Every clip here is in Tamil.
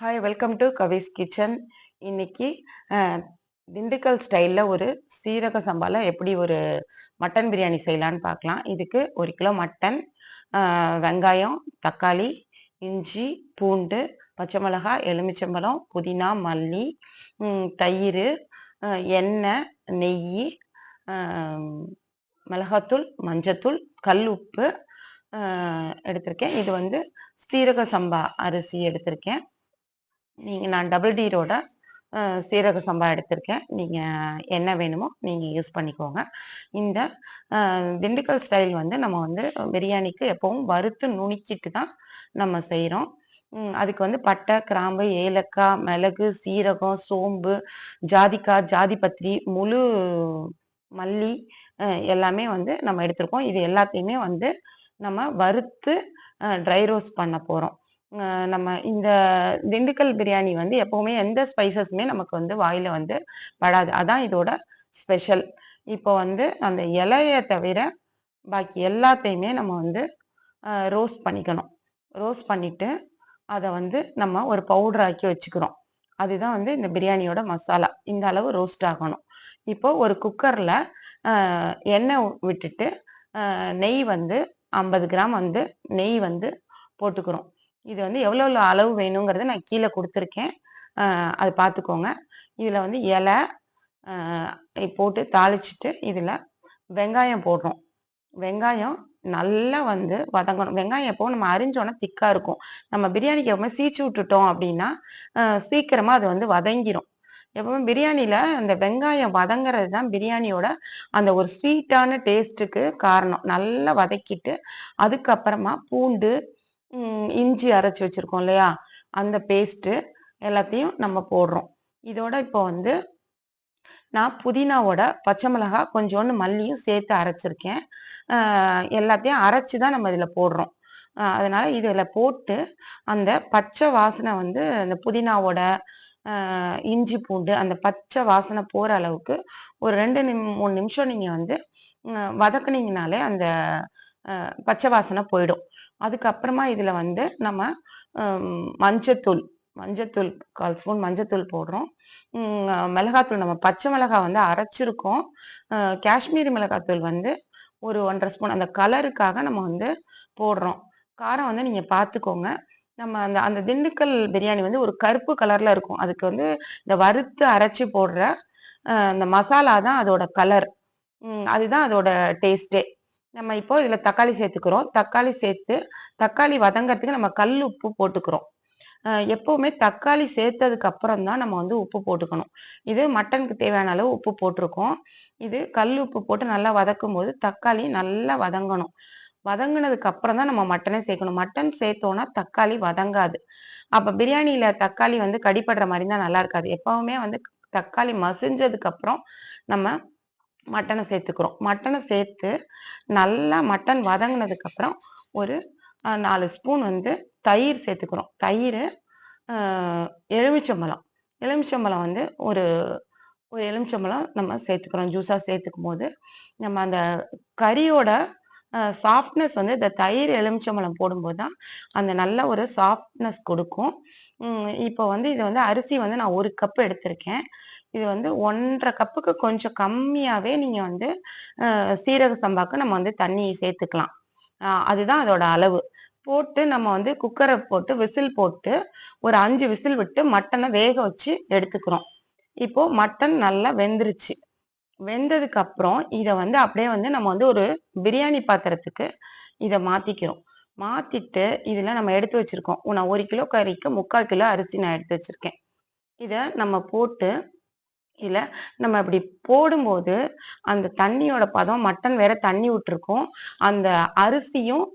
Hi welcome to Kavi's kitchen இன்னைக்கு திண்டுக்கல் ஸ்டைலில் ஒரு சீரக சம்பால எப்படி ஒரு மட்டன் பிரியாணி செய்யலான்னு பார்க்கலாம் இதுக்கு ஒரு கிலோ மட்டன் வெங்காயம் தக்காளி இஞ்சி பூண்டு பச்சை மிளகாய் எலுமிச்சம்பழம் புதினா மல்லி தயிர் எண்ணெய் நெய் மிளகாத்தூள் மஞ்சத்தூள் கல் உப்பு எடுத்திருக்கேன். இது வந்து சீரக சம்பா அரிசி எடுத்திருக்கேன். நீங்கள் நான் டபுள் டீரோட சீரக சம்பா எடுத்திருக்கேன். நீங்கள் என்ன வேணுமோ நீங்கள் யூஸ் பண்ணிக்கோங்க. இந்த திண்டுக்கல் ஸ்டைல் வந்து நம்ம வந்து பிரியாணிக்கு எப்பவும் வறுத்து நுணுக்கிட்டு தான் நம்ம செய்கிறோம் அதுக்கு வந்து பட்டை கிராம்பு ஏலக்காய் மிளகு சீரகம் சோம்பு ஜாதிக்காய் ஜாதிபத்திரி முழு மல்லி எல்லாமே வந்து நம்ம எடுத்திருக்கோம். இது எல்லாத்தையுமே வந்து நம்ம வறுத்து ட்ரை ரோஸ்ட் பண்ண போகிறோம் நம்ம இந்த திண்டுக்கல் பிரியாணி வந்து எப்பவுமே எந்த ஸ்பைசஸுமே நமக்கு வந்து வாயில் வந்து படாது அதான் இதோட ஸ்பெஷல் இப்போ வந்து அந்த இலையை தவிர பாக்கி எல்லாத்தையுமே நம்ம வந்து ரோஸ்ட் பண்ணிக்கணும். ரோஸ்ட் பண்ணிட்டு அதை வந்து நம்ம ஒரு பவுடர் ஆக்கி வச்சுக்கிறோம். அதுதான் வந்து இந்த பிரியாணியோட மசாலா. இந்த அளவு ரோஸ்ட் ஆகணும். இப்போ ஒரு குக்கரில் எண்ணெய் விட்டுட்டு நெய் வந்து ஐம்பது கிராம் வந்து நெய் வந்து போட்டுக்கிறோம். இது வந்து எவ்வளோ எவ்வளோ அளவு வேணுங்கிறத நான் கீழே கொடுத்துருக்கேன். அது பார்த்துக்கோங்க. இதில் வந்து இலை போட்டு தாளிச்சிட்டு இதில் வெங்காயம் போடுறோம். வெங்காயம் நல்லா வந்து வதங்கணும். வெங்காயம் எப்போ நம்ம அரிஞ்சோன்னா திக்காக இருக்கும். நம்ம பிரியாணிக்கு எப்பவுமே சீச்சு விட்டுட்டோம் அப்படின்னா சீக்கிரமாக அது வந்து வதங்கிரும். எப்பவுமே பிரியாணியில் அந்த வெங்காயம் வதங்குறது தான் பிரியாணியோட அந்த ஒரு ஸ்வீட்டான டேஸ்ட்டுக்கு காரணம். நல்லா வதக்கிட்டு அதுக்கப்புறமா பூண்டு இஞ்சி அரைச்சி வச்சுருக்கோம் இல்லையா? அந்த பேஸ்ட்டு எல்லாத்தையும் நம்ம போடுறோம். இதோட இப்போ வந்து நான் புதினாவோட பச்சை மிளகாய் கொஞ்சோண்டு மல்லியும் சேர்த்து அரைச்சிருக்கேன். எல்லாத்தையும் அரைச்சி தான் நம்ம இதில் போடுறோம். அதனால் இதில் போட்டு அந்த பச்சை வாசனை வந்து அந்த புதினாவோட இஞ்சி பூண்டு அந்த பச்சை வாசனை போகிற அளவுக்கு ஒரு ரெண்டு நிம் மூணு நிமிஷம் நீங்கள் வந்து வதக்குனீங்கனாலே அந்த பச்சை வாசனை போயிடும். அதுக்கப்புறமா இதில் வந்து நம்ம மஞ்சத்தூள் மஞ்சத்தூள் கால் ஸ்பூன் மஞ்சத்தூள் போடுறோம். மிளகாத்தூள் நம்ம பச்சை மிளகாய் வந்து அரைச்சிருக்கோம். காஷ்மீரி மிளகாத்தூள் வந்து ஒரு ஒன்றரை ஸ்பூன் அந்த கலருக்காக நம்ம வந்து போடுறோம். காரம் வந்து நீங்கள் பார்த்துக்கோங்க நம்ம அந்த அந்த திண்டுக்கல் பிரியாணி வந்து ஒரு கருப்பு கலரில் இருக்கும். அதுக்கு வந்து இந்த வறுத்து அரைச்சி போடுற அந்த மசாலா தான் அதோட கலர். அதுதான் அதோட டேஸ்ட்டே. நம்ம இப்போ இதில் தக்காளி சேர்த்துக்கிறோம். தக்காளி சேர்த்து தக்காளி வதங்கிறதுக்கு நம்ம கல் உப்பு போட்டுக்கிறோம். எப்போவுமே தக்காளி சேர்த்ததுக்கு அப்புறம் தான் நம்ம வந்து உப்பு போட்டுக்கணும். இது மட்டனுக்கு தேவையான அளவு உப்பு போட்டிருக்கோம். இது கல் உப்பு போட்டு நல்லா வதக்கும் போது தக்காளி நல்லா வதங்கணும். வதங்கினதுக்கு அப்புறம் தான் நம்ம மட்டனே சேர்க்கணும். மட்டன் சேர்த்தோன்னா தக்காளி வதங்காது. அப்போ பிரியாணியில் தக்காளி வந்து கடிப்படுற மாதிரி தான் நல்லா இருக்காது. எப்பவுமே வந்து தக்காளி மசிஞ்சதுக்கு அப்புறம் நம்ம மட்டனை சேர்த்துக்கிறோம். மட்டனை சேர்த்து நல்லா மட்டன் வதங்கினதுக்கப்புறம் ஒரு நாலு ஸ்பூன் வந்து தயிர் சேர்த்துக்கிறோம். தயிர் எலுமிச்சம்பழம். எலுமிச்சம்பழம் வந்து ஒரு ஒரு எலுமிச்சம்பழம் நம்ம சேர்த்துக்கிறோம். ஜூஸாக சேர்த்துக்கும் போது நம்ம அந்த கறியோட சாஃப்ட்னஸ் வந்து இந்த தயிர் எலுமிச்சம்பழம் போடும்போது தான் அந்த நல்ல ஒரு சாஃப்ட்னஸ் கொடுக்கும். இப்போ வந்து இது வந்து அரிசி வந்து நான் ஒரு கப் எடுத்திருக்கேன். இது வந்து ஒன்றரை கப்புக்கு கொஞ்சம் கம்மியாகவே நீங்கள் வந்து சீரக சம்பாக்கு நம்ம வந்து தண்ணி சேர்த்துக்கலாம். அதுதான் அதோட அளவு. போட்டு நம்ம வந்து குக்கரை போட்டு விசில் போட்டு ஒரு அஞ்சு விசில் விட்டு மட்டனை வேக வச்சு எடுத்துக்கிறோம். இப்போ மட்டன் நல்லா வெந்துருச்சு. வெந்ததுக்கு அப்புறம் இதை வந்து அப்படியே வந்து நம்ம வந்து ஒரு பிரியாணி பாத்திரத்துக்கு இதை மாத்திக்கிறோம். மாத்திட்டு இதுல நம்ம எடுத்து வச்சிருக்கோம். நான் ஒரு கிலோ கறிக்கு முக்கால் கிலோ அரிசி நான் எடுத்து வச்சிருக்கேன். இதை நம்ம போட்டு இதில் நம்ம இப்படி போடும்போது அந்த தண்ணியோட பதம் மட்டன் வேற தண்ணி விட்டுருக்கோம். அந்த அரிசியும்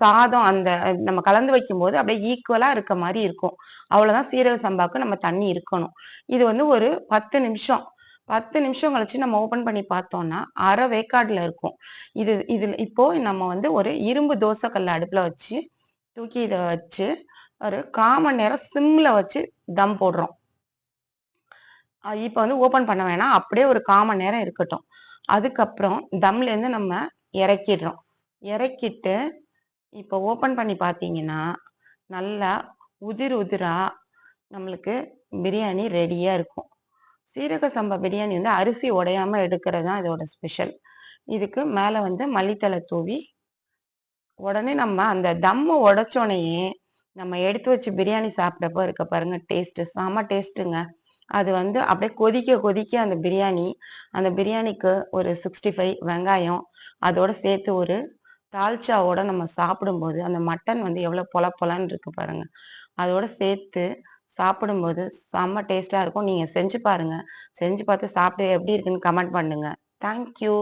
சாதம் அந்த நம்ம கலந்து வைக்கும்போது அப்படியே ஈக்குவலாக இருக்க மாதிரி இருக்கும். அவ்வளோதான் சீரக சம்பாக்கு நம்ம தண்ணி இருக்கணும். இது வந்து ஒரு பத்து நிமிஷம் பத்து நிமிஷம் கழிச்சு நம்ம ஓபன் பண்ணி பார்த்தோம்னா அரை வேக்காடில் இருக்கும். இது இதில் இப்போ நம்ம வந்து ஒரு இரும்பு தோசைக்கல்ல அடுப்பில் வச்சு தூக்கி இதை வச்சு ஒரு கால் மணி நேரம் சிம்மில் வச்சு தம் போடுறோம். இப்போ வந்து ஓபன் பண்ண வேணாம். அப்படியே ஒரு காமன் மணி நேரம் இருக்கட்டும். அதுக்கப்புறம் தம்லேருந்து நம்ம இறக்கிடுறோம். இறக்கிட்டு இப்போ ஓபன் பண்ணி பார்த்தீங்கன்னா நல்லா உதிர் உதிரா நம்மளுக்கு பிரியாணி ரெடியாக இருக்கும். சீரக சம்பா பிரியாணி வந்து அரிசி உடையாம எடுக்கிறது தான் இதோட ஸ்பெஷல் இதுக்கு மேலே வந்து மல்லித்தலை தூவி உடனே நம்ம அந்த தம்மை உடச்சோனையே நம்ம எடுத்து வச்சு பிரியாணி சாப்பிட்டப்போ இருக்க பாருங்க டேஸ்ட்டு செம டேஸ்ட்டுங்க அது வந்து அப்படியே கொதிக்க கொதிக்க அந்த பிரியாணி அந்த பிரியாணிக்கு ஒரு சிக்ஸ்டி ஃபைவ் வெங்காயம் அதோட சேர்த்து ஒரு தால்ச்சாவோட நம்ம சாப்பிடும்போது அந்த மட்டன் வந்து எவ்வளோ பொல பொலன்னு இருக்கு பாருங்க. அதோட சேர்த்து சாப்பிடும்போது செம்ம டேஸ்ட்டாக இருக்கும். நீங்கள் செஞ்சு பாருங்கள் செஞ்சு பார்த்து சாப்பிட்டு எப்படி இருக்குன்னு கமெண்ட் பண்ணுங்கள் தேங்க்யூ